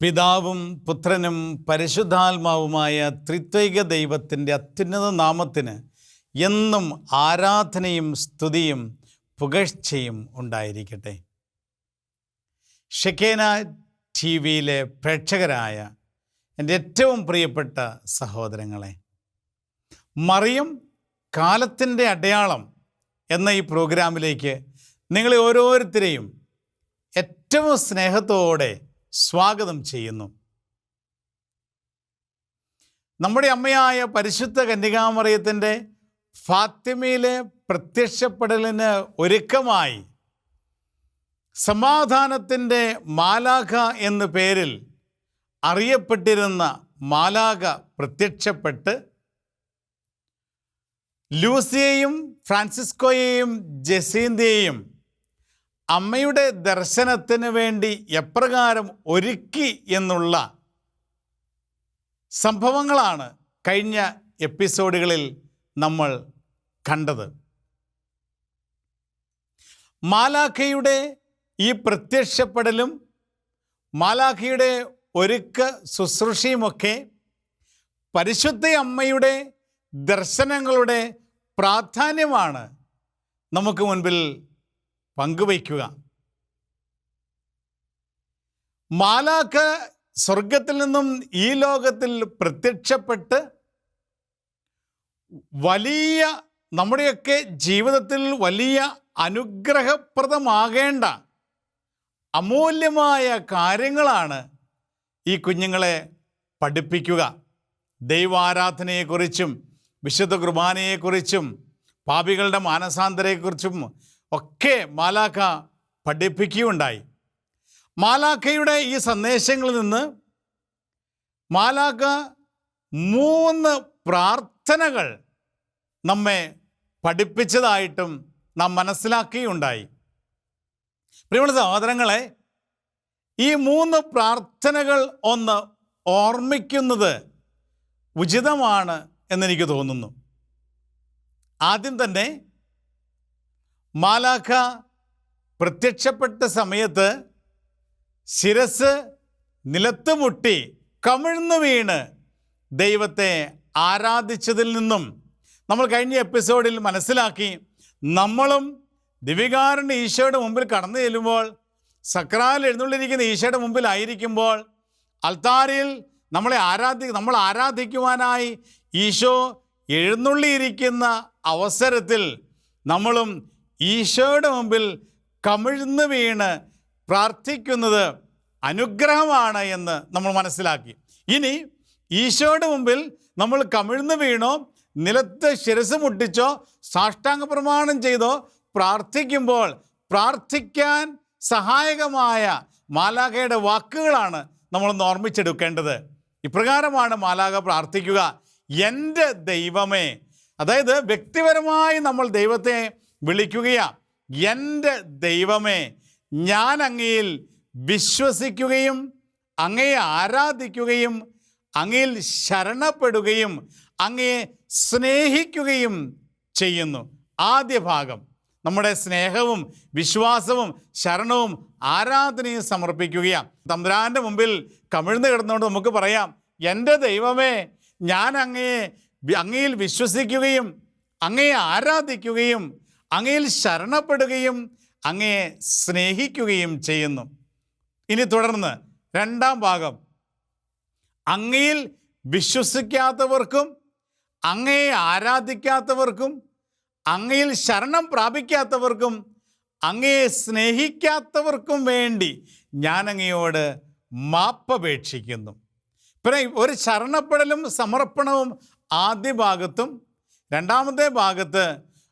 പിതാവും പുത്രനും പരിശുദ്ധാത്മാവുമായ ത്രിത്വൈക ദൈവത്തിന്റെ അത്യുന്നത നാമത്തിന് എന്നും ആരാധനയും സ്തുതിയും പുകഴ്ചയും ഉണ്ടായിരിക്കട്ടെ. ഷെക്കേന ടി വിയിലെ പ്രേക്ഷകരായ എന്റെ ഏറ്റവും പ്രിയപ്പെട്ട സഹോദരങ്ങളെ മറിയം കാലത്തിന്റെ അടയാളം എന്ന ഈ പ്രോഗ്രാമിലേക്ക് നിങ്ങളെ ഓരോരുത്തരെയും ഏറ്റവും സ്നേഹത്തോടെ സ്വാഗതം ചെയ്യുന്നു. നമ്മുടെ അമ്മയായ പരിശുദ്ധ കന്യകാമറിയത്തിന്റെ ഫാത്തിമയിലെ പ്രത്യക്ഷപ്പെടലിന് ഒരുക്കമായി സമാധാനത്തിന്റെ മാലാഖ എന്ന പേരിൽ അറിയപ്പെട്ടിരുന്ന മാലാഖ പ്രത്യക്ഷപ്പെട്ട് ലൂസിയെയും ഫ്രാൻസിസ്കോയെയും ജസീന്തയെയും അമ്മയുടെ ദർശനത്തിന് വേണ്ടി എപ്രകാരം ഒരുക്കി എന്നുള്ള സംഭവങ്ങളാണ് കഴിഞ്ഞ എപ്പിസോഡുകളിൽ നമ്മൾ കണ്ടത്. മാലാഖയുടെ ഈ പ്രത്യക്ഷപ്പെടലും മാലാഖയുടെ ഒരുക്ക ശുശ്രൂഷയുമൊക്കെ പരിശുദ്ധ അമ്മയുടെ ദർശനങ്ങളുടെ പ്രാധാന്യമാണ് നമുക്ക് മുൻപിൽ പങ്കുവയ്ക്കുക. മാലാഖ സ്വർഗത്തിൽ നിന്നും ഈ ലോകത്തിൽ പ്രത്യക്ഷപ്പെട്ട് വലിയ നമ്മുടെയൊക്കെ ജീവിതത്തിൽ വലിയ അനുഗ്രഹപ്രദമാകേണ്ട അമൂല്യമായ കാര്യങ്ങളാണ് ഈ കുഞ്ഞുങ്ങളെ പഠിപ്പിക്കുക. ദൈവാരാധനയെക്കുറിച്ചും വിശുദ്ധ കുർബാനയെക്കുറിച്ചും പാപികളുടെ മാനസാന്തരയെക്കുറിച്ചും ഒക്കെ മാലാഖ പഠിപ്പിക്കുകയുണ്ടായി. മാലാഖയുടെ ഈ സന്ദേശങ്ങളിൽ നിന്ന് മാലാഖ മൂന്ന് പ്രാർത്ഥനകൾ നമ്മെ പഠിപ്പിച്ചതായിട്ടും നാം മനസ്സിലാക്കുകയുണ്ടായി. പ്രിയമുള്ള സഹോദരങ്ങളെ ഈ മൂന്ന് പ്രാർത്ഥനകൾ ഒന്ന് ഓർമ്മിക്കുന്നത് ഉചിതമാണ് എന്നെനിക്ക് തോന്നുന്നു. ആദ്യം തന്നെ മാലാഖ പ്രത്യക്ഷപ്പെട്ട സമയത്ത് ശിരസ് നിലത്ത് മുട്ടി കമിഴ്ന്നു വീണ് ദൈവത്തെ ആരാധിച്ചതിൽ നിന്നും നമ്മൾ കഴിഞ്ഞ എപ്പിസോഡിൽ മനസ്സിലാക്കി നമ്മളും ദിവികാരന്റെ ഈശോയുടെ മുമ്പിൽ കടന്നു ചെല്ലുമ്പോൾ സക്രാൽ എഴുന്നള്ളിരിക്കുന്ന ഈശോയുടെ മുമ്പിലായിരിക്കുമ്പോൾ അൽത്താരിൽ നമ്മളെ ആരാധി നമ്മൾ ആരാധിക്കുവാനായി ഈശോ എഴുന്നള്ളിയിരിക്കുന്ന അവസരത്തിൽ നമ്മളും ഈശോയുടെ മുമ്പിൽ കമിഴ്ന്ന് വീണ് പ്രാർത്ഥിക്കുന്നത് അനുഗ്രഹമാണ് എന്ന് നമ്മൾ മനസ്സിലാക്കി. ഇനി ഈശോയുടെ മുമ്പിൽ നമ്മൾ കമിഴ്ന്ന് വീണോ നിലത്ത് ശിരസ് മുട്ടിച്ചോ സാഷ്ടാംഗ പ്രമാണം ചെയ്തോ പ്രാർത്ഥിക്കുമ്പോൾ പ്രാർത്ഥിക്കാൻ സഹായകമായ മാലാഖയുടെ വാക്കുകളാണ് നമ്മൾ ഓർമ്മിച്ചെടുക്കേണ്ടത്. ഇപ്രകാരമാണ് മാലാഖ പ്രാർത്ഥിക്കുക. എന്റെ ദൈവമേ. അതായത് വ്യക്തിപരമായി നമ്മൾ ദൈവത്തെ വിളിക്കുകയാ എന്റെ ദൈവമേ ഞാൻ അങ്ങയിൽ വിശ്വസിക്കുകയും അങ്ങയെ ആരാധിക്കുകയും അങ്ങയിൽ ശരണപ്പെടുകയും അങ്ങയെ സ്നേഹിക്കുകയും ചെയ്യുന്നു. ആദ്യ ഭാഗം. നമ്മുടെ സ്നേഹവും വിശ്വാസവും ശരണവും ആരാധനയും സമർപ്പിക്കുകയാണ്. തമ്പുരാന്റെ മുമ്പിൽ കമിഴ്ന്ന് കിടന്നുകൊണ്ട് നമുക്ക് പറയാം എന്റെ ദൈവമേ ഞാൻ അങ്ങയെ അങ്ങയിൽ വിശ്വസിക്കുകയും അങ്ങയെ ആരാധിക്കുകയും അങ്ങയിൽ ശരണപ്പെടുകയും അങ്ങയെ സ്നേഹിക്കുകയും ചെയ്യുന്നു. ഇനി തുടർന്ന് രണ്ടാം ഭാഗം. അങ്ങയിൽ വിശ്വസിക്കാത്തവർക്കും അങ്ങയെ ആരാധിക്കാത്തവർക്കും അങ്ങയിൽ ശരണം പ്രാപിക്കാത്തവർക്കും അങ്ങയെ സ്നേഹിക്കാത്തവർക്കും വേണ്ടി ഞാൻ അങ്ങയോട് മാപ്പപേക്ഷിക്കുന്നു. പിന്നെ ഒരു ശരണപ്പെടലും സമർപ്പണവും ആദ്യ ഭാഗത്തും രണ്ടാമത്തെ ഭാഗത്ത്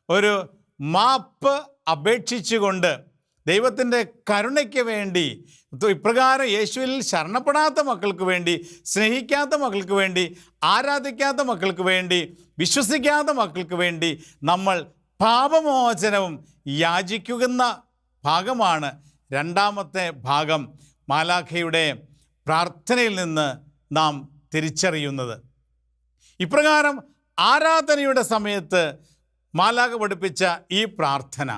ഒരു മാപ്പ് അപേക്ഷിച്ചുകൊണ്ട് ദൈവത്തിന്റെ കരുണയ്ക്ക് വേണ്ടി ഇപ്രകാരം യേശുവിൽ ശരണപ്പെടാത്ത മക്കൾക്ക് വേണ്ടി സ്നേഹിക്കാത്ത മക്കൾക്ക് വേണ്ടി ആരാധിക്കാത്ത മക്കൾക്ക് വേണ്ടി വിശ്വസിക്കാത്ത മക്കൾക്ക് വേണ്ടി നമ്മൾ പാപമോചനവും യാചിക്കുന്ന ഭാഗമാണ് രണ്ടാമത്തെ ഭാഗം മാലാഖയുടെ പ്രാർത്ഥനയിൽ നിന്ന് നാം തിരിച്ചറിയുന്നത്. ഇപ്രകാരം ആരാധനയുടെ സമയത്ത് മാലാഖ പഠിപ്പിച്ച ഈ പ്രാർത്ഥന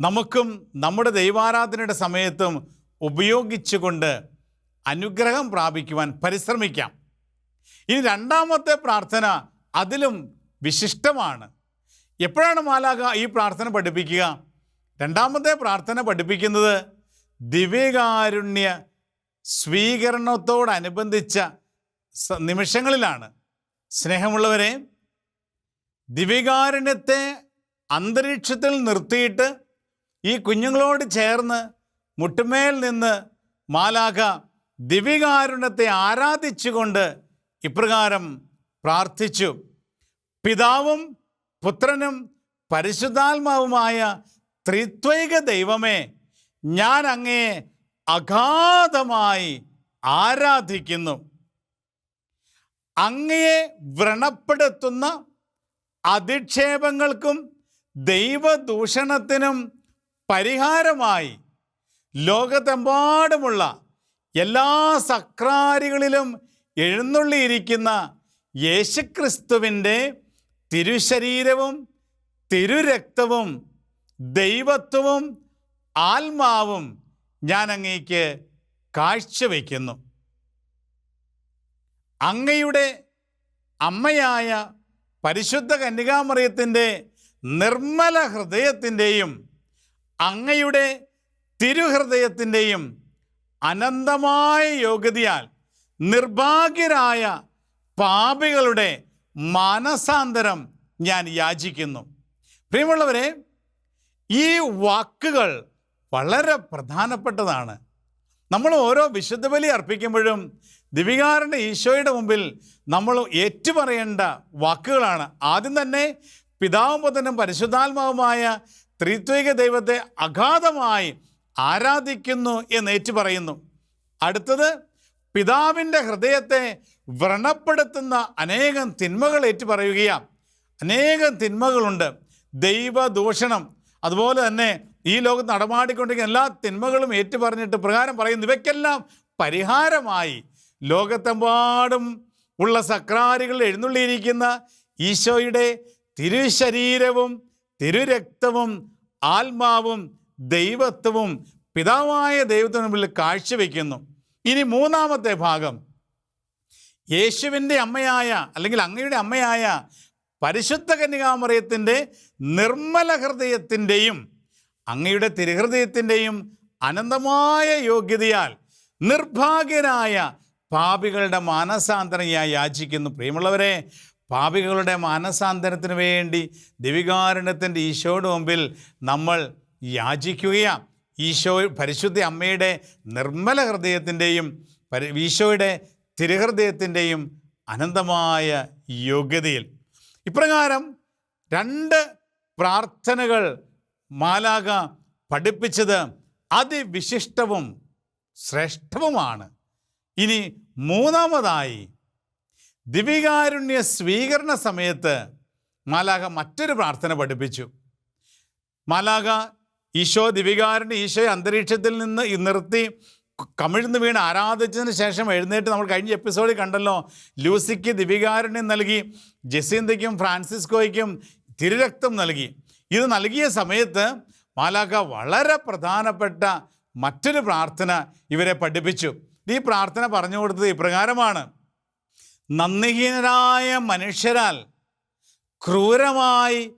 നമുക്കും നമ്മുടെ ദൈവാരാധനയുടെ സമയത്തും ഉപയോഗിച്ചുകൊണ്ട് അനുഗ്രഹം പ്രാപിക്കുവാൻ പരിശ്രമിക്കാം. ഇനി രണ്ടാമത്തെ പ്രാർത്ഥന അതിലും വിശിഷ്ടമാണ്. എപ്പോഴാണ് മാലാഖ ഈ പ്രാർത്ഥന പഠിപ്പിക്കുക? രണ്ടാമത്തെ പ്രാർത്ഥന പഠിപ്പിക്കുന്നത് ദിവ്യകാരുണ്യ സ്വീകരണത്തോടനുബന്ധിച്ച നിമിഷങ്ങളിലാണ്. സ്നേഹമുള്ളവരെ ദിവ്യകാരുണ്യത്തെ അന്തരീക്ഷത്തിൽ നിർത്തിയിട്ട് ഈ കുഞ്ഞുങ്ങളോട് ചേർന്ന് മുട്ടുമേൽ നിന്ന് മാലാഖ ദിവികാരുണ്യത്തെ ആരാധിച്ചുകൊണ്ട് ഇപ്രകാരം പ്രാർത്ഥിച്ചു. പിതാവും പുത്രനും പരിശുദ്ധാത്മാവുമായ ത്രിത്വൈക ദൈവമേ ഞാൻ അങ്ങയെ അഗാധമായി ആരാധിക്കുന്നു. അങ്ങയെ വ്രണപ്പെടുത്തുന്ന അധിക്ഷേപങ്ങൾക്കും ദൈവദൂഷണത്തിനും പരിഹാരമായി ലോകത്തെമ്പാടുമുള്ള എല്ലാ സക്രാരികളിലും എഴുന്നള്ളിയിരിക്കുന്ന യേശുക്രിസ്തുവിന്റെ തിരുശരീരവും തിരുരക്തവും ദൈവത്വവും ആത്മാവും ഞാൻ അങ്ങേക്ക് കാഴ്ചവെക്കുന്നു. അങ്ങയുടെ അമ്മയായ പരിശുദ്ധ കന്യകാമറിയത്തിന്റെ നിർമ്മല ഹൃദയത്തിന്റെയും അങ്ങയുടെ തിരുഹൃദയത്തിന്റെയും അനന്തമായ യോഗ്യതയാൽ നിർഭാഗ്യരായ പാപികളുടെ മാനസാന്തരം ഞാൻ യാചിക്കുന്നു. പ്രിയമുള്ളവരെ ഈ വാക്കുകൾ വളരെ പ്രധാനപ്പെട്ടതാണ്. നമ്മൾ ഓരോ വിശുദ്ധ ബലി അർപ്പിക്കുമ്പോഴും ദിവികാരന്റെ ഈശോയുടെ മുമ്പിൽ നമ്മൾ ഏറ്റുപറയേണ്ട വാക്കുകളാണ്. ആദ്യം തന്നെ പിതാവും പുത്രനും പരിശുദ്ധാത്മാവുമായ ത്രിത്വിക ദൈവത്തെ അഗാധമായി ആരാധിക്കുന്നു എന്ന് ഏറ്റുപറയുന്നു. അടുത്തത് പിതാവിന്റെ ഹൃദയത്തെ വ്രണപ്പെടുത്തുന്ന അനേകം തിന്മകൾ ഏറ്റുപറയുകയാണ്. അനേകം തിന്മകളുണ്ട്. ദൈവദൂഷണം. അതുപോലെ തന്നെ ഈ ലോകത്ത് നടമാടിക്കൊണ്ടിരിക്കുന്ന എല്ലാ തിന്മകളും ഏറ്റുപറഞ്ഞിട്ട് പ്രകാരം പറയുന്നു. ഇവയ്ക്കെല്ലാം പരിഹാരമായി ലോകത്തെമ്പാടും ഉള്ള സക്രാരികൾ എഴുന്നള്ളിയിരിക്കുന്ന ഈശോയുടെ തിരുശരീരവും തിരുരക്തവും ആത്മാവും ദൈവത്വവും പിതാവായ ദൈവത്തിന് മുമ്പിൽ കാഴ്ചവെക്കുന്നു. ഇനി മൂന്നാമത്തെ ഭാഗം. യേശുവിന്റെ അമ്മയായ അല്ലെങ്കിൽ അങ്ങയുടെ അമ്മയായ പരിശുദ്ധ കന്യകാമറിയത്തിന്റെ നിർമ്മല ഹൃദയത്തിന്റെയും അങ്ങയുടെ തിരുഹൃദയത്തിന്റെയും അനന്തമായ യോഗ്യതയാൽ നിർഭാഗ്യരായ പാപികളുടെ മാനസാന്തരം ഞാൻ യാചിക്കുന്നു. പ്രിയമുള്ളവരെ പാപികളുടെ മാനസാന്തരത്തിന് വേണ്ടി ദിവികാരുണ്യത്തിന്റെ ഈശോയുടെ മുമ്പിൽ നമ്മൾ യാചിക്കുകയാണ്. ഈശോ പരിശുദ്ധ അമ്മയുടെ നിർമ്മല ഹൃദയത്തിന്റെയും ഈശോയുടെ തിരുഹൃദയത്തിന്റെയും അനന്തമായ യോഗ്യതയിൽ. ഇപ്രകാരം രണ്ട് പ്രാർത്ഥനകൾ മാലാക പഠിപ്പിച്ചത് അതിവിശിഷ്ടവും ശ്രേഷ്ഠവുമാണ്. ഇനി മൂന്നാമതായി ദിവികാരുണ്യ സ്വീകരണ സമയത്ത് മാലാക മറ്റൊരു പ്രാർത്ഥന പഠിപ്പിച്ചു. മാലാക ഈശോ ദിവികാരുണ്യ ഈശോയെ അന്തരീക്ഷത്തിൽ നിന്ന് നിർത്തി കമിഴ്ന്ന് വീണ് ആരാധിച്ചതിന് ശേഷം എഴുന്നേറ്റ് നമ്മൾ കഴിഞ്ഞ എപ്പിസോഡിൽ കണ്ടല്ലോ ലൂസിക്ക് ദിവികാരുണ്യം നൽകി ജസീന്തയ്ക്കും ഫ്രാൻസിസ്കോയ്ക്കും തിരുരക്തം നൽകി. ഇത് നൽകിയ സമയത്ത് മാലാഖ വളരെ പ്രധാനപ്പെട്ട മറ്റൊരു പ്രാർത്ഥന ഇവരെ പഠിപ്പിച്ചു. ഈ പ്രാർത്ഥന പറഞ്ഞു കൊടുത്തത് ഇപ്രകാരമാണ്. നന്ദിഹീനരായ മനുഷ്യരാൽ ക്രൂരമായി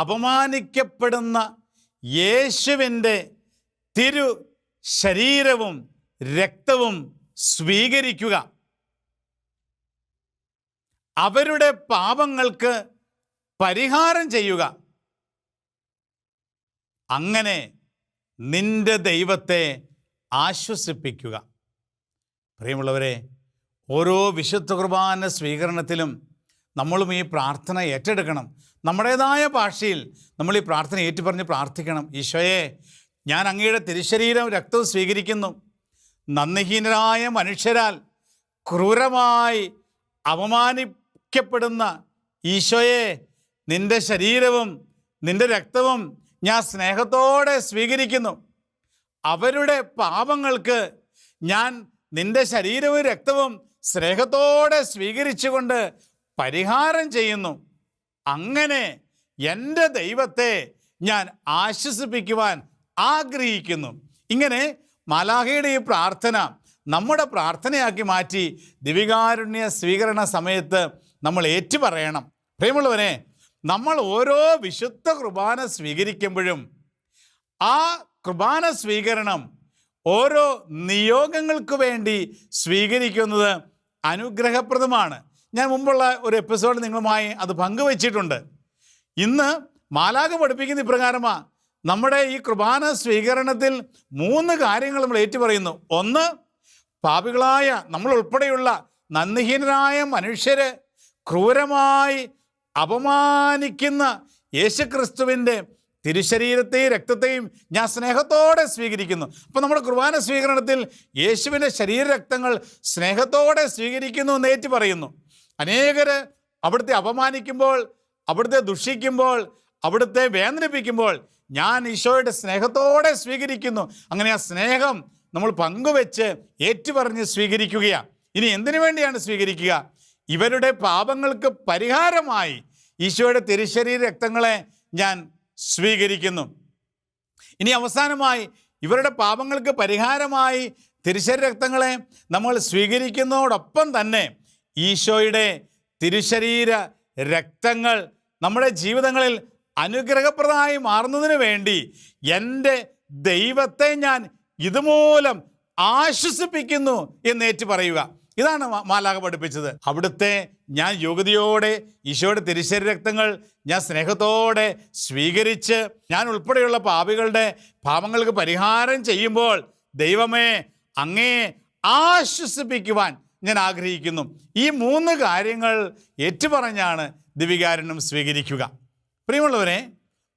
അപമാനിക്കപ്പെടുന്ന യേശുവിന്റെ തിരു ശരീരവും രക്തവും സ്വീകരിക്കുക. അവരുടെ പാപങ്ങൾക്ക് പരിഹാരം ചെയ്യുക. അങ്ങനെ നിന്റെ ദൈവത്തെ ആശ്വസിപ്പിക്കുക. പ്രിയമുള്ളവരെ ഓരോ വിശുദ്ധ കുർബാന സ്വീകരണത്തിലും നമ്മളും ഈ പ്രാർത്ഥന ഏറ്റെടുക്കണം. നമ്മുടേതായ ഭാഷയിൽ നമ്മൾ ഈ പ്രാർത്ഥന ഏറ്റുപറഞ്ഞ് പ്രാർത്ഥിക്കണം. ഈശോയെ ഞാൻ അങ്ങയുടെ തിരുശരീരം രക്തവും സ്വീകരിക്കുന്നു. നന്ദിഹീനരായ മനുഷ്യരാൽ ക്രൂരമായി അപമാനിക്കപ്പെടുന്ന ഈശോയെ നിന്റെ ശരീരവും നിന്റെ രക്തവും ഞാൻ സ്നേഹത്തോടെ സ്വീകരിക്കുന്നു. അവരുടെ പാപങ്ങൾക്ക് ഞാൻ നിന്റെ ശരീരവും രക്തവും സ്നേഹത്തോടെ സ്വീകരിച്ചുകൊണ്ട് പരിഹാരം ചെയ്യുന്നു. അങ്ങനെ എന്റെ ദൈവത്തെ ഞാൻ ആശ്വസിപ്പിക്കുവാൻ ആഗ്രഹിക്കുന്നു. ഇങ്ങനെ മാലാഹയുടെ ഈ പ്രാർത്ഥന നമ്മുടെ പ്രാർത്ഥനയാക്കി മാറ്റി ദിവികാരുണ്യ സ്വീകരണ സമയത്ത് നമ്മൾ ഏറ്റുപറയണം. പ്രിയമുള്ളവനെ നമ്മൾ ഓരോ വിശുദ്ധ കുർബാന സ്വീകരിക്കുമ്പോഴും ആ കുർബാന സ്വീകരണം ഓരോ നിയോഗങ്ങൾക്ക് വേണ്ടി സ്വീകരിക്കുന്നത് അനുഗ്രഹപ്രദമാണ്. ഞാൻ മുമ്പുള്ള ഒരു എപ്പിസോഡ് നിങ്ങളുമായി അത് പങ്കുവച്ചിട്ടുണ്ട്. ഇന്ന് മാലാഖ പഠിപ്പിക്കുന്ന ഇപ്രകാരമാണ് നമ്മുടെ ഈ കുർബാന സ്വീകരണത്തിൽ മൂന്ന് കാര്യങ്ങൾ നമ്മൾ ഏറ്റുപറയുന്നു. ഒന്ന് പാപികളായ നമ്മൾ ഉൾപ്പെടെയുള്ള നന്ദിഹീനരായ മനുഷ്യരെ ക്രൂരമായി അപമാനിക്കുന്ന യേശുക്രിസ്തുവിന്റെ തിരുശരീരത്തെയും രക്തത്തെയും ഞാൻ സ്നേഹത്തോടെ സ്വീകരിക്കുന്നു. അപ്പോൾ നമ്മുടെ കുർബാന സ്വീകരണത്തിൽ യേശുവിന്റെ ശരീരരക്തങ്ങൾ സ്നേഹത്തോടെ സ്വീകരിക്കുന്നു എന്ന് ഏറ്റു പറയുന്നു. അനേകർ അവിടുത്തെ അപമാനിക്കുമ്പോൾ അവിടുത്തെ ദുഷിക്കുമ്പോൾ അവിടുത്തെ വേദനിപ്പിക്കുമ്പോൾ ഞാൻ ഈശോയുടെ സ്നേഹത്തോടെ സ്വീകരിക്കുന്നു. അങ്ങനെ ആ സ്നേഹം നമ്മൾ പങ്കുവെച്ച് ഏറ്റുപറഞ്ഞ് സ്വീകരിക്കുകയാണ്. ഇനി എന്തിനു വേണ്ടിയാണ് സ്വീകരിക്കുക? ഇവരുടെ പാപങ്ങൾക്ക് പരിഹാരമായി ഈശോയുടെ തിരുശരീര രക്തങ്ങളെ ഞാൻ സ്വീകരിക്കുന്നു. ഇനി അവസാനമായി ഇവരുടെ പാപങ്ങൾക്ക് പരിഹാരമായി തിരുശരീര രക്തങ്ങളെ നമ്മൾ സ്വീകരിക്കുന്നതോടൊപ്പം തന്നെ ഈശോയുടെ തിരുശരീര രക്തങ്ങൾ നമ്മുടെ ജീവിതങ്ങളിൽ അനുഗ്രഹപ്രദമായി മാറുന്നതിന് വേണ്ടി എന്റെ ദൈവത്തെ ഞാൻ ഇതുമൂലം ആശ്വസിപ്പിക്കുന്നു എന്ന് ഏറ്റു പറയുക ഇതാണ് മാലാഖ പഠിപ്പിച്ചത്. അവിടുത്തെ ഞാൻ യോഗ്യതയോടെ ഈശോയുടെ തിരുശരീര രക്തങ്ങൾ ഞാൻ സ്നേഹത്തോടെ സ്വീകരിച്ച് ഞാൻ ഉൾപ്പെടെയുള്ള പാപികളുടെ പാപങ്ങൾക്ക് പരിഹാരം ചെയ്യുമ്പോൾ ദൈവമേ അങ്ങേ ആശ്വസിപ്പിക്കുവാൻ ഞാൻ ആഗ്രഹിക്കുന്നു. ഈ മൂന്ന് കാര്യങ്ങൾ ഏറ്റുപറഞ്ഞാണ് ദിവികാരനും സ്വീകരിക്കുക. പ്രിയമുള്ളവരെ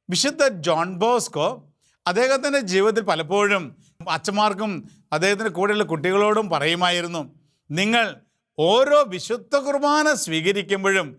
വിശുദ്ധ ജോൺ ബോസ്കോ അദ്ദേഹത്തിന്റെ ജീവിതത്തിൽ പലപ്പോഴും അച്ഛന്മാർക്കും അദ്ദേഹത്തിന്റെ കൂടെയുള്ള കുട്ടികളോടും പറയുമായിരുന്നു നിങ്ങൾ ഓരോ വിശുദ്ധ കുർബാന സ്വീകരിക്കുമ്പോഴും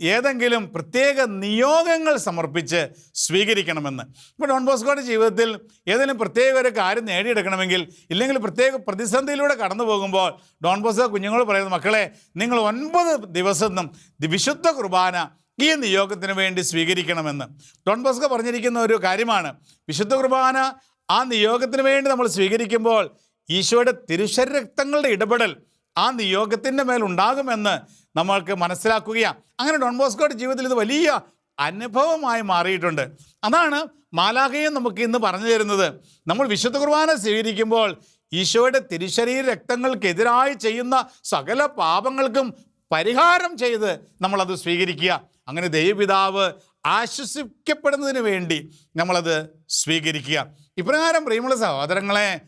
ഏതെങ്കിലും പ്രത്യേക നിയോഗങ്ങൾ സമർപ്പിച്ച് സ്വീകരിക്കണമെന്ന്. ഇപ്പോൾ ഡോൺ ബോസ്കോയുടെ ജീവിതത്തിൽ ഏതെങ്കിലും പ്രത്യേക ഒരു കാര്യം നേടിയെടുക്കണമെങ്കിൽ ഇല്ലെങ്കിൽ പ്രത്യേക പ്രതിസന്ധിയിലൂടെ കടന്നു പോകുമ്പോൾ ഡോൺ ബോസ്കോ കുഞ്ഞുങ്ങളോട് പറയുന്നു മക്കളെ നിങ്ങൾ ഒൻപത് ദിവസം വിശുദ്ധ കുർബാന ഈ നിയോഗത്തിന് വേണ്ടി സ്വീകരിക്കണമെന്ന്. ഡോൺ ബോസ്കോ പറഞ്ഞിരിക്കുന്ന ഒരു കാര്യമാണ് വിശുദ്ധ കുർബാന ആ നിയോഗത്തിന് വേണ്ടി നമ്മൾ സ്വീകരിക്കുമ്പോൾ ഈശോയുടെ തിരുശരക്തങ്ങളുടെ ഇടപെടൽ ആ നിയോഗത്തിന്റെ മേലുണ്ടാകുമെന്ന് നമ്മൾക്ക് മനസ്സിലാക്കുകയാണ് അങ്ങനെ ഡോൺ ബോസ്കോയുടെ ജീവിതത്തിൽ ഇത് വലിയ അനുഭവമായി മാറിയിട്ടുണ്ട്. അതാണ് മാലാഖയും നമുക്ക് ഇന്ന് പറഞ്ഞു തരുന്നത്. നമ്മൾ വിശുദ്ധ കുർബാന സ്വീകരിക്കുമ്പോൾ ഈശോയുടെ തിരുശരീര രക്തങ്ങൾക്കെതിരായി ചെയ്യുന്ന സകല പാപങ്ങൾക്കും പരിഹാരം ചെയ്ത് നമ്മളത് സ്വീകരിക്കുക. അങ്ങനെ ദൈവപിതാവ് ആശ്വസിക്കപ്പെടുന്നതിന് വേണ്ടി നമ്മളത് സ്വീകരിക്കുക. ഇപ്രകാരം പ്രിയമുള്ള സഹോദരങ്ങളെ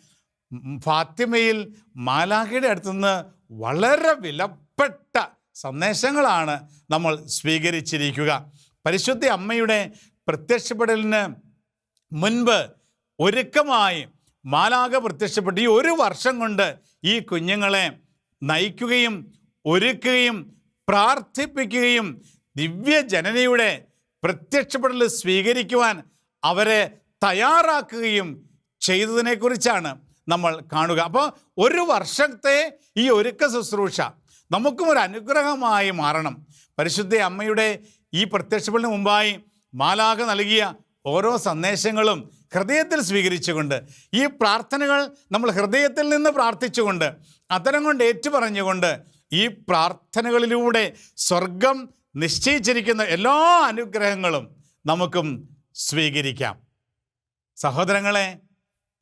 ഫാത്തിമയിൽ മാലാഖയുടെ അടുത്തുനിന്ന് വളരെ വിലപ്പെട്ട സന്ദേശങ്ങളാണ് നമ്മൾ സ്വീകരിച്ചിരിക്കുക. പരിശുദ്ധ അമ്മയുടെ പ്രത്യക്ഷപ്പെടലിന് മുൻപ് ഒരുക്കമായി മാലാക പ്രത്യക്ഷപ്പെട്ട്. ഈ ഒരു വർഷം കൊണ്ട് ഈ കുഞ്ഞുങ്ങളെ നയിക്കുകയും ഒരുക്കുകയും പ്രാർത്ഥിപ്പിക്കുകയും ദിവ്യജനനയുടെ പ്രത്യക്ഷപ്പെടൽ സ്വീകരിക്കുവാൻ അവരെ തയ്യാറാക്കുകയും ചെയ്തതിനെക്കുറിച്ചാണ് നമ്മൾ കാണുക. അപ്പോൾ ഒരു വർഷത്തെ ഈ ഒരുക്ക ശുശ്രൂഷ നമുക്കും ഒരു അനുഗ്രഹമായി മാറണം. പരിശുദ്ധ അമ്മയുടെ ഈ പ്രത്യക്ഷപ്പെടുന്ന മുമ്പായി മാലാഖ നൽകിയ ഓരോ സന്ദേശങ്ങളും ഹൃദയത്തിൽ സ്വീകരിച്ചുകൊണ്ട് ഈ പ്രാർത്ഥനകൾ നമ്മൾ ഹൃദയത്തിൽ നിന്ന് പ്രാർത്ഥിച്ചുകൊണ്ട് അത്തരം കൊണ്ട് ഏറ്റുപറഞ്ഞുകൊണ്ട് ഈ പ്രാർത്ഥനകളിലൂടെ സ്വർഗം നിശ്ചയിച്ചിരിക്കുന്ന എല്ലാ അനുഗ്രഹങ്ങളും നമുക്കും സ്വീകരിക്കാം. സഹോദരങ്ങളെ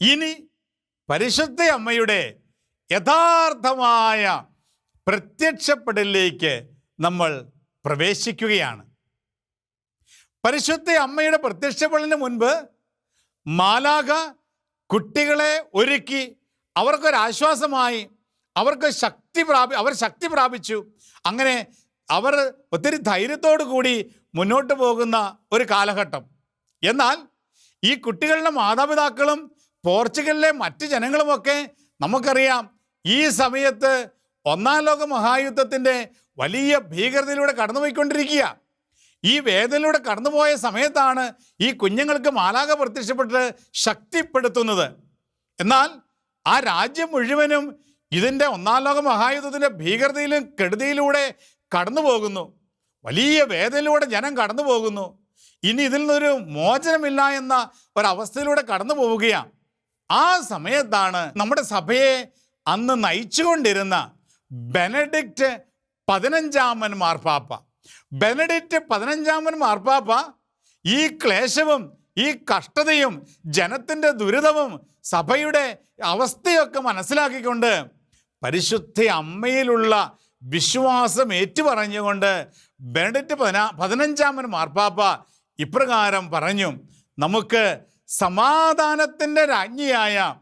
ഇനി പരിശുദ്ധ അമ്മയുടെ യഥാർത്ഥമായ പ്രത്യക്ഷപ്പെടലിലേക്ക് നമ്മൾ പ്രവേശിക്കുകയാണ്. പരിശുദ്ധ അമ്മയുടെ പ്രത്യക്ഷപ്പെടലിന് മുൻപ് മാലാക കുട്ടികളെ ഒരുക്കി അവർക്കൊരാശ്വാസമായി അവർക്ക് ശക്തി പ്രാപി അവർ ശക്തി പ്രാപിച്ചു. അങ്ങനെ അവർ ഒത്തിരി ധൈര്യത്തോടു കൂടി മുന്നോട്ട് പോകുന്ന ഒരു കാലഘട്ടം. എന്നാൽ ഈ കുട്ടികളുടെ മാതാപിതാക്കളും പോർച്ചുഗലിലെ മറ്റ് ജനങ്ങളുമൊക്കെ നമുക്കറിയാം ഈ സമയത്ത് ഒന്നാം ലോക മഹായുദ്ധത്തിന്റെ വലിയ ഭീകരതയിലൂടെ കടന്നുപോയിക്കൊണ്ടിരിക്കുക. ഈ വേദനയിലൂടെ കടന്നുപോയ സമയത്താണ് ഈ കുഞ്ഞുങ്ങൾക്ക് മാലാക പ്രത്യക്ഷപ്പെട്ട് ശക്തിപ്പെടുത്തുന്നത്. എന്നാൽ ആ രാജ്യം മുഴുവനും ഇതിന്റെ ഒന്നാം ലോക മഹായുദ്ധത്തിന്റെ ഭീകരതയിലും കെടുതിയിലൂടെ കടന്നു പോകുന്നു വലിയ വേദനയിലൂടെ ജനം കടന്നു പോകുന്നു ഇനി ഇതിൽ നിന്നൊരു മോചനമില്ല എന്ന ഒരവസ്ഥയിലൂടെ കടന്നു പോവുകയാണ് ആ സമയത്താണ് നമ്മുടെ സഭയെ അന്ന് നയിച്ചുകൊണ്ടിരുന്ന ബെനഡിക്റ്റ് പതിനഞ്ചാമൻ മാർപ്പാപ്പ. ബെനഡിക്റ്റ് പതിനഞ്ചാമൻ മാർപ്പാപ്പ ഈ ക്ലേശവും ഈ കഷ്ടതയും ജനത്തിന്റെ ദുരിതവും സഭയുടെ അവസ്ഥയൊക്കെ മനസ്സിലാക്കിക്കൊണ്ട് പരിശുദ്ധ അമ്മയിലുള്ള വിശ്വാസം ഏറ്റുപറഞ്ഞുകൊണ്ട് ബെനഡിക്റ്റ് പതിനാ പതിനഞ്ചാമൻ മാർപ്പാപ്പ ഇപ്രകാരം പറഞ്ഞു നമുക്ക് സമാധാനത്തിന്റെ രാജ്ഞിയായ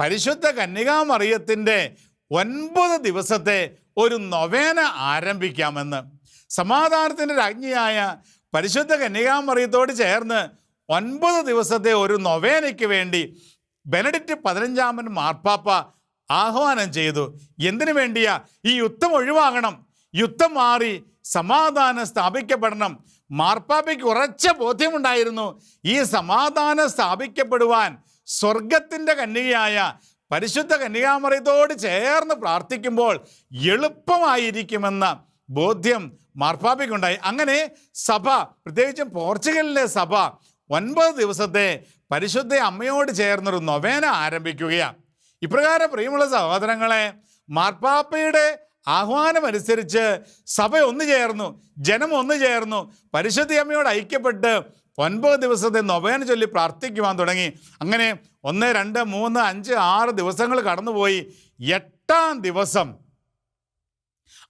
പരിശുദ്ധ കന്യകാമറിയത്തിന്റെ ഒൻപത് ദിവസത്തെ ഒരു നൊവേന ആരംഭിക്കാമെന്ന്. സമാധാനത്തിന്റെ രാജ്ഞിയായ പരിശുദ്ധ കന്യകാമറിയത്തോട് ചേർന്ന് ഒൻപത് ദിവസത്തെ ഒരു നൊവേനയ്ക്ക് വേണ്ടി ബെനഡിക്റ്റ് പതിനഞ്ചാമൻ മാർപ്പാപ്പ ആഹ്വാനം ചെയ്തു. എന്തിനു വേണ്ടിയാ? ഈ യുദ്ധം ഒഴിവാകണം. യുദ്ധം മാറി സമാധാനം സ്ഥാപിക്കപ്പെടണം. മാർപ്പാപ്പയ്ക്ക് ഉറച്ച ബോധ്യമുണ്ടായിരുന്നു. ഈ സമാധാനം സ്ഥാപിക്കപ്പെടുവാൻ സ്വർഗത്തിന്റെ കന്യകയായ പരിശുദ്ധ കന്യകാമറിയത്തോട് ചേർന്ന് പ്രാർത്ഥിക്കുമ്പോൾ എളുപ്പമായിരിക്കുമെന്ന ബോധ്യം മാർപ്പാപ്പയ്ക്കുണ്ടായി. അങ്ങനെ സഭ പ്രത്യേകിച്ചും പോർച്ചുഗലിലെ സഭ ഒൻപത് ദിവസത്തെ പരിശുദ്ധ അമ്മയോട് ചേർന്നൊരു നൊവേന ആരംഭിക്കുകയാണ്. ഇപ്രകാരം പ്രിയമുള്ള സഹോദരങ്ങളെ മാർപ്പാപ്പയുടെ ആഹ്വാനമനുസരിച്ച് സഭ ഒന്നു ചേർന്നു ജനം ഒന്നു ചേർന്നു പരിശുദ്ധി അമ്മയോട് ഐക്യപ്പെട്ട് ഒൻപത് ദിവസത്തെ നൊവേന ചൊല്ലി പ്രാർത്ഥിക്കുവാൻ തുടങ്ങി. അങ്ങനെ ഒന്ന് രണ്ട് മൂന്ന് അഞ്ച് ആറ് ദിവസങ്ങൾ കടന്നുപോയി. എട്ടാം ദിവസം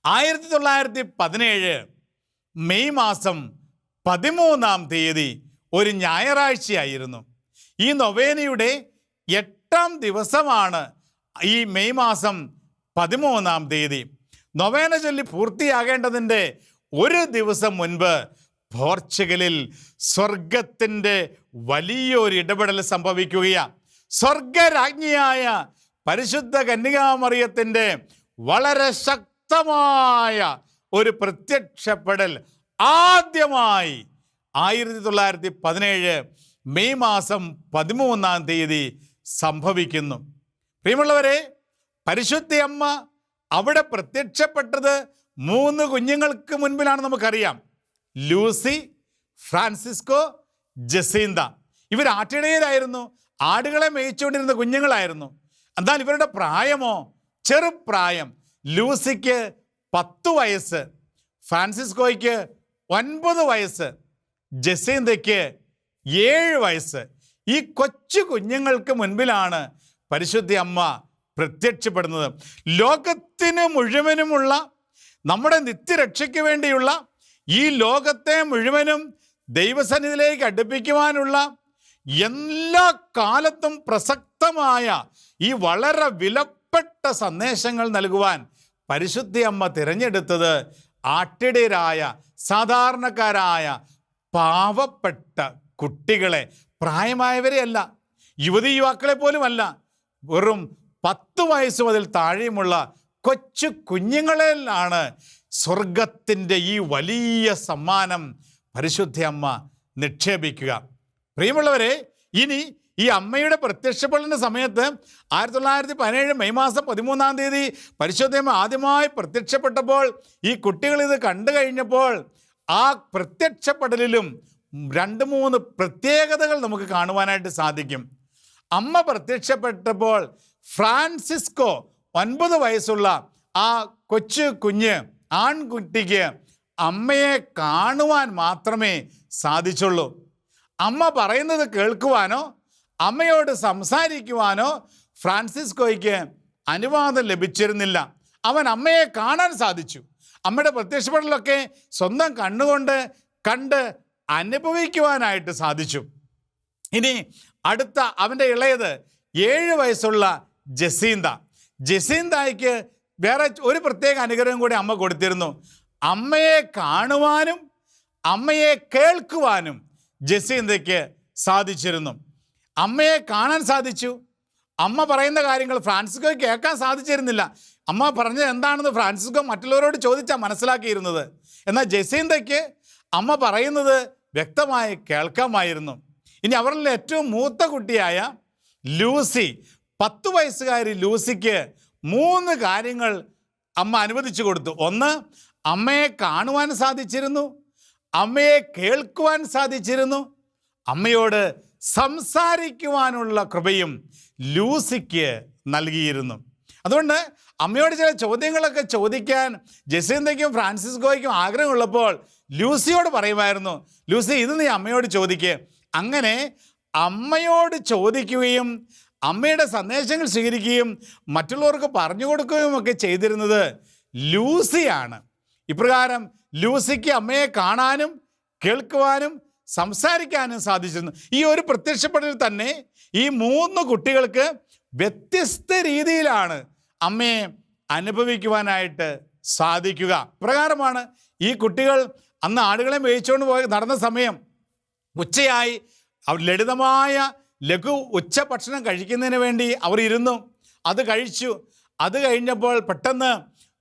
ആയിരത്തി തൊള്ളായിരത്തി പതിനേഴ് മെയ് മാസം പതിമൂന്നാം തീയതി ഒരു ഞായറാഴ്ചയായിരുന്നു. ഈ നൊവേനയുടെ എട്ടാം ദിവസമാണ് ഈ മെയ് മാസം പതിമൂന്നാം തീയതി. നൊവേന ചൊല്ലി പൂർത്തിയാകേണ്ടതിന്റെ ഒരു ദിവസം മുൻപ് പോർച്ചുഗലിൽ സ്വർഗത്തിന്റെ വലിയൊരു ഇടപെടൽ സംഭവിക്കുകയാണ് സ്വർഗരാജ്ഞിയായ പരിശുദ്ധ കന്യകാമറിയത്തിന്റെ വളരെ ശക്തമായ ഒരു പ്രത്യക്ഷപ്പെടൽ ആദ്യമായി ആയിരത്തി തൊള്ളായിരത്തി പതിനേഴ് മെയ് മാസം പതിമൂന്നാം തീയതി സംഭവിക്കുന്നു. പ്രിയമുള്ളവരെ പരിശുദ്ധ അമ്മ അവിടെ പ്രത്യക്ഷപ്പെട്ടത് മൂന്ന് കുഞ്ഞുങ്ങൾക്ക് മുൻപിലാണ് നമുക്കറിയാം. Lucy Francisco Jacinta. ഇവർ ആട്ടിടയിലായിരുന്നു ആടുകളെ മേയിച്ചുകൊണ്ടിരുന്ന കുഞ്ഞുങ്ങളായിരുന്നു. എന്നാൽ ഇവരുടെ പ്രായമോ? ചെറുപ്രായം. ലൂസിക്ക് പത്ത് വയസ്സ്. ഫ്രാൻസിസ്കോയ്ക്ക് ഒൻപത് വയസ്സ്. ജസീന്തയ്ക്ക് ഏഴ് വയസ്സ്. ഈ കൊച്ചു കുഞ്ഞുങ്ങൾക്ക് മുൻപിലാണ് പരിശുദ്ധി അമ്മ പ്രത്യക്ഷപ്പെടുന്നത്. ലോകത്തിന് മുഴുവനുമുള്ള നമ്മുടെ നിത്യരക്ഷയ്ക്ക് വേണ്ടിയുള്ള ഈ ലോകത്തെ മുഴുവനും ദൈവസന്നിധിയിലേക്ക് അടുപ്പിക്കുവാനുള്ള എല്ലാ കാലത്തും പ്രസക്തമായ ഈ വളരെ വിലപ്പെട്ട സന്ദേശങ്ങൾ നൽകുവാൻ പരിശുദ്ധി അമ്മ തിരഞ്ഞെടുത്തത് ആട്ടിടയരായ സാധാരണക്കാരായ പാവപ്പെട്ട കുട്ടികളെ പ്രായമായവരെയല്ല യുവതി യുവാക്കളെ പോലുമല്ല വെറും പത്ത് വയസ്സ് മുതൽ താഴെയുമുള്ള കൊച്ചു കുഞ്ഞുങ്ങളിലാണ് സ്വർഗത്തിന്റെ ഈ വലിയ സമ്മാനം പരിശുദ്ധ അമ്മ നിക്ഷേപിക്കുക. പ്രിയമുള്ളവരെ ഇനി ഈ അമ്മയുടെ പ്രത്യക്ഷപ്പെടുന്ന സമയത്ത് ആയിരത്തി തൊള്ളായിരത്തി പതിനേഴ് മെയ് മാസം പതിമൂന്നാം തീയതി പരിശോധന ആദ്യമായി പ്രത്യക്ഷപ്പെട്ടപ്പോൾ ഈ കുട്ടികൾ ഇത് കണ്ടു കഴിഞ്ഞപ്പോൾ ആ പ്രത്യക്ഷപ്പെടലിലും രണ്ട് മൂന്ന് പ്രത്യേകതകൾ നമുക്ക് കാണുവാനായിട്ട് സാധിക്കും. അമ്മ പ്രത്യക്ഷപ്പെട്ടപ്പോൾ ഫ്രാൻസിസ്കോ ഒൻപത് വയസ്സുള്ള ആ കൊച്ചു കുഞ്ഞ് ആൺകുട്ടിക്ക് അമ്മയെ കാണുവാൻ മാത്രമേ സാധിച്ചുള്ളൂ. അമ്മ പറയുന്നത് കേൾക്കുവാനോ അമ്മയോട് സംസാരിക്കുവാനോ ഫ്രാൻസിസ്കോയ്ക്ക് അനുവാദം ലഭിച്ചിരുന്നില്ല. അവൻ അമ്മയെ കാണാൻ സാധിച്ചു. അമ്മയുടെ പ്രത്യക്ഷപ്പെടലൊക്കെ സ്വന്തം കണ്ണുകൊണ്ട് കണ്ട് അനുഭവിക്കുവാനായിട്ട് സാധിച്ചു. ഇനി അടുത്ത അവന്റെ ഇളയത് ഏഴ് വയസ്സുള്ള ജസീന്ത. ജസീന്തയ്ക്ക് വേറെ ഒരു പ്രത്യേക അനുഗ്രഹം കൂടി അമ്മ കൊടുത്തിരുന്നു. അമ്മയെ കാണുവാനും അമ്മയെ കേൾക്കുവാനും ജസീന്തയ്ക്ക് സാധിച്ചിരുന്നു. അമ്മയെ കാണാൻ സാധിച്ചു. അമ്മ പറയുന്ന കാര്യങ്ങൾ ഫ്രാൻസിസ്കോ കേൾക്കാൻ സാധിച്ചിരുന്നില്ല. അമ്മ പറഞ്ഞത് എന്താണെന്ന് ഫ്രാൻസിസ്കോ മറ്റുള്ളവരോട് ചോദിച്ചാൽ മനസ്സിലാക്കിയിരുന്നത്. എന്നാൽ ജസീന്തയ്ക്ക് അമ്മ പറയുന്നത് വ്യക്തമായി കേൾക്കാമായിരുന്നു. ഇനി അവരിൽ ഏറ്റവും മൂത്ത കുട്ടിയായ ലൂസി പത്ത് വയസ്സുകാരി ലൂസിക്ക് മൂന്ന് കാര്യങ്ങൾ അമ്മ അനുവദിച്ചു കൊടുത്തു. ഒന്ന് അമ്മയെ കാണുവാൻ സാധിച്ചിരുന്നു. അമ്മയെ കേൾക്കുവാൻ സാധിച്ചിരുന്നു. അമ്മയോട് സംസാരിക്കുവാനുള്ള കൃപയും ലൂസിക്ക് നൽകിയിരുന്നു. അതുകൊണ്ട് അമ്മയോട് ചില ചോദ്യങ്ങളൊക്കെ ചോദിക്കാൻ ജസീന്തയ്ക്കും ഫ്രാൻസിസ്കോയ്ക്കും ആഗ്രഹമുള്ളപ്പോൾ ലൂസിയോട് പറയുമായിരുന്നു ലൂസി ഇത് നീ അമ്മയോട് ചോദിക്കുക അങ്ങനെ അമ്മയോട് ചോദിക്കുകയും അമ്മയുടെ സന്ദേശങ്ങൾ സ്വീകരിക്കുകയും മറ്റുള്ളവർക്ക് പറഞ്ഞു കൊടുക്കുകയും ഒക്കെ ചെയ്തിരുന്നത് ലൂസിയാണ്. ഇപ്രകാരം ലൂസിക്ക് അമ്മയെ കാണാനും കേൾക്കുവാനും സംസാരിക്കാനും സാധിച്ചിരുന്നു. ഈ ഒരു പ്രത്യക്ഷപ്പെടൽ തന്നെ ഈ മൂന്ന് കുട്ടികൾക്ക് വ്യത്യസ്ത രീതിയിലാണ് അമ്മയെ അനുഭവിക്കുവാനായിട്ട് സാധിക്കുക. പ്രകാരമാണ് ഈ കുട്ടികൾ അന്ന് ആടുകളെ മേയിച്ചുകൊണ്ട് പോയി നടന്ന സമയം. ഉച്ചയായി ലളിതമായ ലഘു ഉച്ച ഭക്ഷണം കഴിക്കുന്നതിന് വേണ്ടി അവർ ഇരുന്നു. അത് കഴിച്ചു. അത് കഴിഞ്ഞപ്പോൾ പെട്ടെന്ന്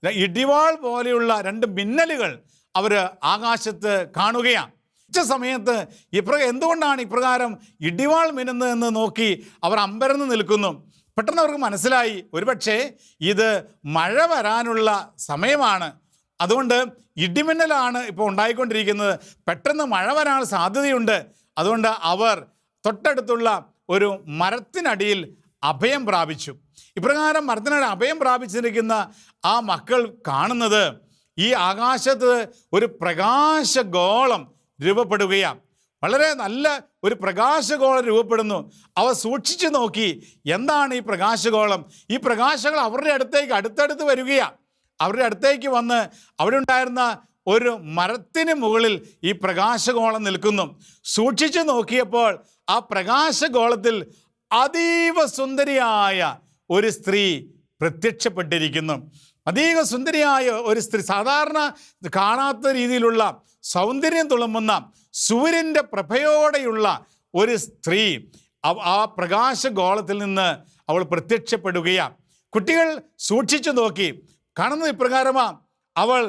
ഇടിവാൾ പോലെയുള്ള രണ്ട് മിന്നലുകൾ അവർ ആകാശത്ത് കാണുകയാണ്. ഉച്ച സമയത്ത് ഇപ്ര എന്തുകൊണ്ടാണ് ഇപ്രകാരം ഇടിവാൾ മിന്നുന്നതെന്ന് നോക്കി അവർ അമ്പരന്ന് നിൽക്കുന്നു. പെട്ടെന്ന് അവർക്ക് മനസ്സിലായി. ഒരുപക്ഷെ ഇത് മഴ വരാനുള്ള സമയമാണ്. അതുകൊണ്ട് ഇടിമിന്നലാണ് ഇപ്പോൾ ഉണ്ടായിക്കൊണ്ടിരിക്കുന്നത്. പെട്ടെന്ന് മഴ വരാൻ സാധ്യതയുണ്ട്. അതുകൊണ്ട് അവർ തൊട്ടടുത്തുള്ള ഒരു മരത്തിനടിയിൽ അഭയം പ്രാപിച്ചു. ഇപ്രകാരം മരത്തിനടി അഭയം പ്രാപിച്ചിരിക്കുന്ന ആ മക്കൾ കാണുന്നത് ഈ ആകാശത്ത് ഒരു പ്രകാശഗോളം രൂപപ്പെടുകയാണ്. വളരെ നല്ല ഒരു പ്രകാശഗോളം രൂപപ്പെടുന്നു. അവ സൂക്ഷിച്ചു നോക്കി എന്താണ് ഈ പ്രകാശഗോളം? ഈ പ്രകാശങ്ങൾ അവരുടെ അടുത്തേക്ക് അടുത്തടുത്ത് വരികയാണ്. അവരുടെ അടുത്തേക്ക് വന്ന് അവിടെ ഉണ്ടായിരുന്ന ഒരു മരത്തിന് മുകളിൽ ഈ പ്രകാശഗോളം നിൽക്കുന്നു. സൂക്ഷിച്ചു നോക്കിയപ്പോൾ ആ പ്രകാശഗോളത്തിൽ അതീവ സുന്ദരിയായ ഒരു സ്ത്രീ പ്രത്യക്ഷപ്പെട്ടിരിക്കുന്നു. അതീവ സുന്ദരിയായ ഒരു സ്ത്രീ സാധാരണ കാണാത്ത രീതിയിലുള്ള സൗന്ദര്യം തുളുമ്പുന്ന സൂര്യന്റെ പ്രഭയോടെയുള്ള ഒരു സ്ത്രീ ആ പ്രകാശഗോളത്തിൽ നിന്ന് അവൾ പ്രത്യക്ഷപ്പെടുകയാണ് കുട്ടികൾ സൂക്ഷിച്ചു നോക്കി. കാണുന്നത് ഇപ്രകാരമാണ് അവൾ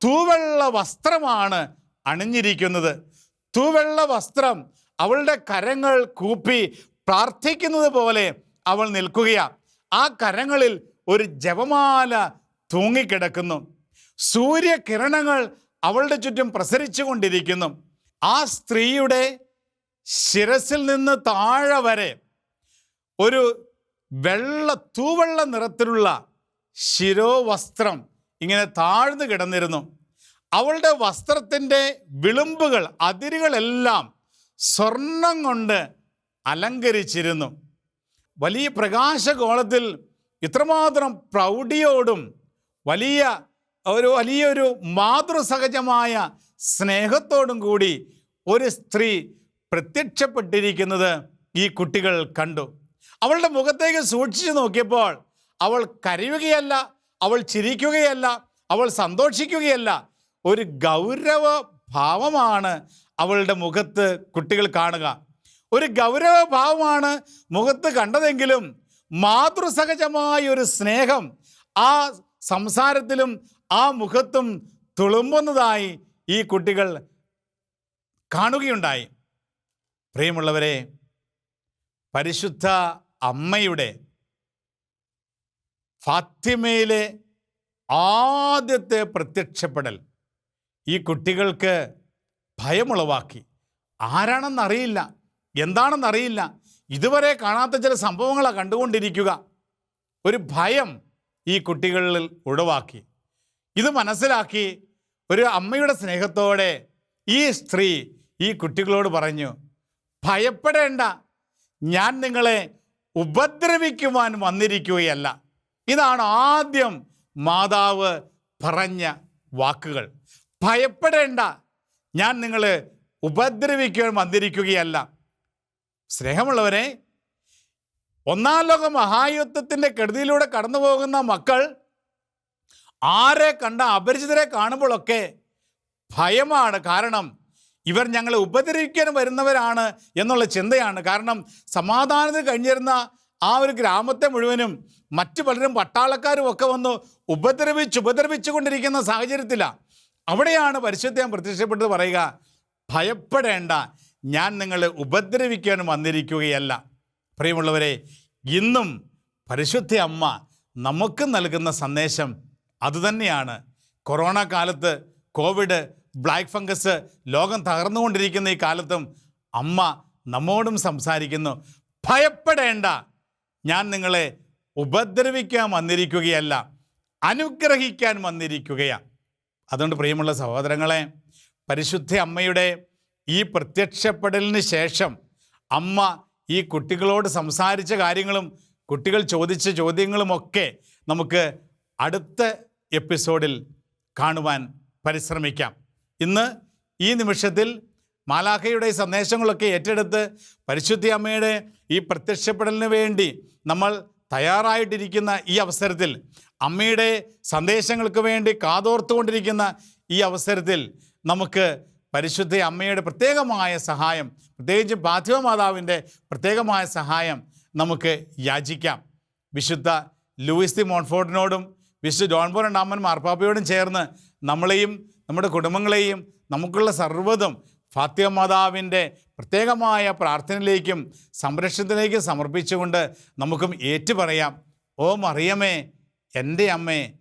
തൂവെള്ള വസ്ത്രമാണ് അണിഞ്ഞിരിക്കുന്നത്. തൂവെള്ള വസ്ത്രം അവളുടെ കരങ്ങൾ കൂപ്പി പ്രാർത്ഥിക്കുന്നത് പോലെ അവൾ നിൽക്കുകയാണ് ആ കരങ്ങളിൽ ഒരു ജപമാല തൂങ്ങിക്കിടക്കുന്നു. സൂര്യകിരണങ്ങൾ അവളുടെ ചുറ്റും പ്രസരിച്ചു കൊണ്ടിരിക്കുന്നു ആ സ്ത്രീയുടെ ശിരസിൽ നിന്ന് താഴെ വരെ ഒരു വെള്ള തൂവെള്ള നിറത്തിലുള്ള ശിരോവസ്ത്രം ഇങ്ങനെ താഴ്ന്നു കിടന്നിരുന്നു. അവളുടെ വസ്ത്രത്തിന്റെ വിളുമ്പുകൾ അതിരുകളെല്ലാം സ്വർണം കൊണ്ട് അലങ്കരിച്ചിരുന്നു. വലിയ പ്രകാശഗോളത്തിൽ ഇത്രമാത്രം പ്രൗഢിയോടും വലിയ ഒരു വലിയൊരു മാതൃസഹജമായ സ്നേഹത്തോടും കൂടി ഒരു സ്ത്രീ പ്രത്യക്ഷപ്പെട്ടിരിക്കുന്നത് ഈ കുട്ടികൾ കണ്ടു. അവളുടെ മുഖത്തേക്ക് സൂക്ഷിച്ചു നോക്കിയപ്പോൾ അവൾ കരയുകയല്ല അവൾ ചിരിക്കുകയല്ല അവൾ സന്തോഷിക്കുകയല്ല. ഒരു ഗൗരവ ഭാവമാണ് അവളുടെ മുഖത്ത് കുട്ടികൾ കാണുക. ഒരു ഗൗരവഭാവമാണ് മുഖത്ത് കണ്ടതെങ്കിലും മാതൃസഹജമായ ഒരു സ്നേഹം ആ സംസാരത്തിലും ആ മുഖത്തും തുളുമ്പുന്നതായി ഈ കുട്ടികൾ കാണുകയുണ്ടായി. പ്രിയമുള്ളവരെ പരിശുദ്ധ അമ്മയുടെ ഫാത്തിമയിലെ ആദ്യത്തെ പ്രത്യക്ഷപ്പെടൽ ഈ കുട്ടികൾക്ക് ഭയമുളവാക്കി. ആരാണെന്നറിയില്ല. എന്താണെന്നറിയില്ല. ഇതുവരെ കാണാത്ത ചില സംഭവങ്ങളാണ് കണ്ടുകൊണ്ടിരിക്കുക. ഒരു ഭയം ഈ കുട്ടികളിൽ ഉളവാക്കി. ഇത് മനസ്സിലാക്കി ഒരു അമ്മയുടെ സ്നേഹത്തോടെ ഈ സ്ത്രീ ഈ കുട്ടികളോട് പറഞ്ഞു ഭയപ്പെടേണ്ട. ഞാൻ നിങ്ങളെ ഉപദ്രവിക്കുവാൻ വന്നിരിക്കുകയല്ല. ഇതാണ് ആദ്യം മാതാവ് പറഞ്ഞ വാക്കുകൾ. ഭയപ്പെടേണ്ട. ഞാൻ നിങ്ങളെ ഉപദ്രവിക്കുവാൻ വന്നിരിക്കുകയല്ല. സ്നേഹമുള്ളവരെ ഒന്നാം ലോക മഹായുദ്ധത്തിന്റെ കെടുതിയിലൂടെ കടന്നു പോകുന്ന മക്കൾ ആരെ കണ്ട അപരിചിതരെ കാണുമ്പോഴൊക്കെ ഭയമാണ്. കാരണം ഇവർ ഞങ്ങളെ ഉപദ്രവിക്കാൻ വരുന്നവരാണ് എന്നുള്ള ചിന്തയാണ്. കാരണം സമാധാനത്തിൽ കഴിഞ്ഞിരുന്ന ആ ഒരു ഗ്രാമത്തെ മുഴുവനും മറ്റു പലരും പട്ടാളക്കാരും ഒക്കെ വന്ന് ഉപദ്രവിച്ച് ഉപദ്രവിച്ചു കൊണ്ടിരിക്കുന്ന സാഹചര്യത്തിലാണ് അവിടെയാണ് പരിശുദ്ധം പ്രത്യക്ഷപ്പെട്ടത് പറയുക ഭയപ്പെടേണ്ട ഞാൻ നിങ്ങളെ ഉപദ്രവിക്കാൻ വന്നിരിക്കുകയല്ല. പ്രിയമുള്ളവരെ ഇന്നും പരിശുദ്ധ അമ്മ നമുക്ക് നൽകുന്ന സന്ദേശം അതുതന്നെയാണ്. കൊറോണ കാലത്ത് കോവിഡ് ബ്ലാക്ക് ഫംഗസ് ലോകം തകർന്നുകൊണ്ടിരിക്കുന്ന ഈ കാലത്തും അമ്മ നമ്മോടും സംസാരിക്കുന്നു ഭയപ്പെടേണ്ട ഞാൻ നിങ്ങളെ ഉപദ്രവിക്കാൻ വന്നിരിക്കുകയല്ല അനുഗ്രഹിക്കാൻ വന്നിരിക്കുകയാണ്. അതുകൊണ്ട് പ്രിയമുള്ള സഹോദരങ്ങളെ പരിശുദ്ധ അമ്മയുടെ ഈ പ്രത്യക്ഷപ്പെടലിന് ശേഷം അമ്മ ഈ കുട്ടികളോട് സംസാരിച്ച കാര്യങ്ങളും കുട്ടികൾ ചോദിച്ച ചോദ്യങ്ങളുമൊക്കെ നമുക്ക് അടുത്ത എപ്പിസോഡിൽ കാണുവാൻ പരിശ്രമിക്കാം. ഇന്ന് ഈ നിമിഷത്തിൽ മാലാഖയുടെ സന്ദേശങ്ങളൊക്കെ ഏറ്റെടുത്ത് പരിശുദ്ധി അമ്മയുടെ ഈ പ്രത്യക്ഷപ്പെടലിന് വേണ്ടി നമ്മൾ തയ്യാറായിട്ടിരിക്കുന്ന ഈ അവസരത്തിൽ അമ്മയുടെ സന്ദേശങ്ങൾക്ക് വേണ്ടി കാതോർത്തുകൊണ്ടിരിക്കുന്ന ഈ അവസരത്തിൽ നമുക്ക് പരിശുദ്ധ അമ്മയുടെ പ്രത്യേകമായ സഹായം പ്രത്യേകിച്ച് പാർത്ഥിവ മാതാവിന്റെ പ്രത്യേകമായ സഹായം നമുക്ക് യാചിക്കാം. വിശുദ്ധ ലൂയിസ് ദി മോൺഫോർട്ടിനോടും വിശുദ്ധ ജോൺ ബോൺ രണ്ടാമൻ മാർപ്പാപ്പയോടും ചേർന്ന് നമ്മളെയും നമ്മുടെ കുടുംബങ്ങളെയും നമുക്കുള്ള സർവതും ഫാത്തിമ മാതാവിന്റെ പ്രത്യേകമായ പ്രാർത്ഥനയിലേക്കും സംരക്ഷണത്തിലേക്കും സമർപ്പിച്ചുകൊണ്ട് നമുക്കും ഏറ്റുപറയാം. ഓ മറിയമേ എന്റെ അമ്മേ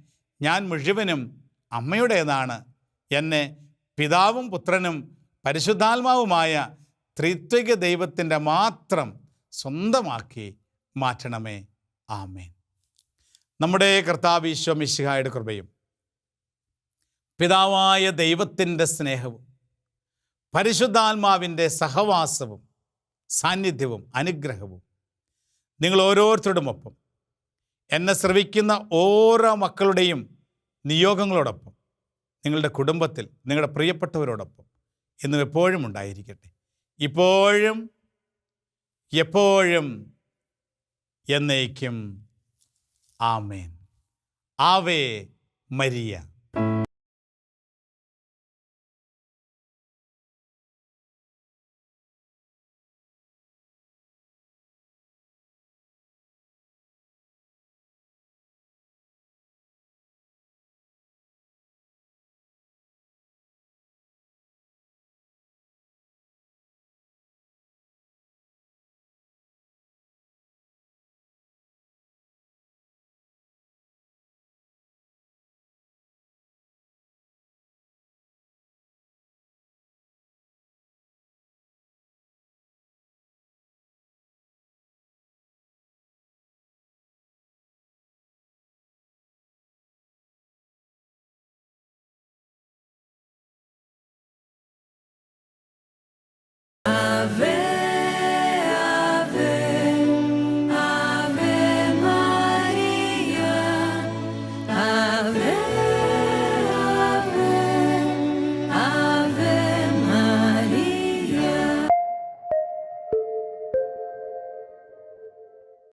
ഞാൻ മുഴുവനും അമ്മയുടേതാണ്. എന്നെ പിതാവും പുത്രനും പരിശുദ്ധാത്മാവുമായ ത്രിത്വിക ദൈവത്തിന്റെ മാത്രം സ്വന്തമാക്കി മാറ്റണമേ. ആമേൻ. നമ്മുടെ കർത്താവ് ഈശ്വമിശിഹായുടെ കൃപയും പിതാവായ ദൈവത്തിന്റെ സ്നേഹവും പരിശുദ്ധാത്മാവിന്റെ സഹവാസവും സാന്നിധ്യവും അനുഗ്രഹവും നിങ്ങൾ ഓരോരുത്തരോടുമൊപ്പം. എന്നെ ശ്രവിക്കുന്ന ഓരോ മക്കളുടെയും നിയോഗങ്ങളോടൊപ്പം നിങ്ങളുടെ കുടുംബത്തിൽ നിങ്ങളുടെ പ്രിയപ്പെട്ടവരോടൊപ്പം എന്നും എപ്പോഴും ഉണ്ടായിരിക്കട്ടെ. ഇപ്പോഴും എപ്പോഴും എന്നേക്കും. ആമേൻ. ആവേ മരിയ.